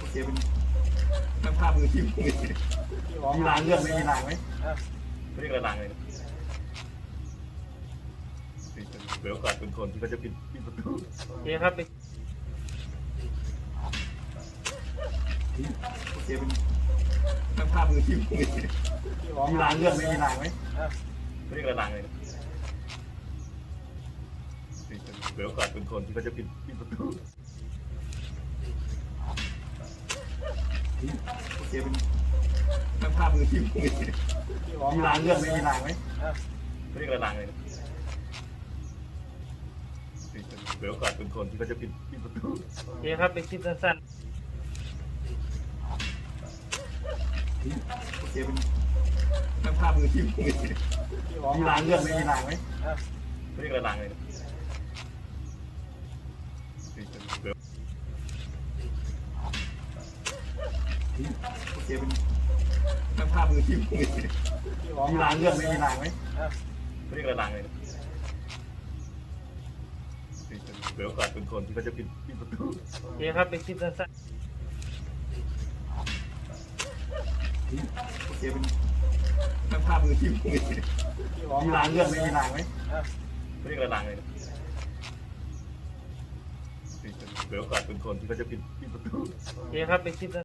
โอเคเป็นตั้งภาพมือที่มือมีรางเลือกไหมมีรางไหมเรียกระลังเลยเดี๋ยวโอกาสเป็นคนที่เขาจะปิดปิดประตูโอเคครับโอเคเป็นตั้งภาพมือที่มือมีรางเลือกไหมมีรางไหมเรียกระลังเลยเดี๋ยวโอกาสเป็นคนที่เขาจะปิดปิดประตู โอ เคเป็นตั้งภาพมือที่มือมีรางเลือกไหมมีรางไหมเรียกระลังเลยเดี๋ยวโอกาสเป็นคนที่เขาจะปิดปิดประตูโอเคครับไปคลิปสั้นโอเคเป็นตั้งภาพมือที่มือมีรางเลือกไหมมีรางไหมเรียกระลังเลยเดี๋ยว โอ เคเป็นตั้งภาพมือที่มือมีรางเลือกไหมมีรางไหมเรียกระลังเลยเดี๋ยวโอกาสเป็นคนที่เขาจะปิดปิดประตูๆโอเครับไปคลิปสั้นโอเคเป็นตั้งภาพมือที่มือมีรางเลือกไหมมีรางไหมเรียกระลังเลยเดี๋ยวโอกาสเป็นคนที่เขาจะปิดปิดประตูๆโอเครับไปคลิปสั้น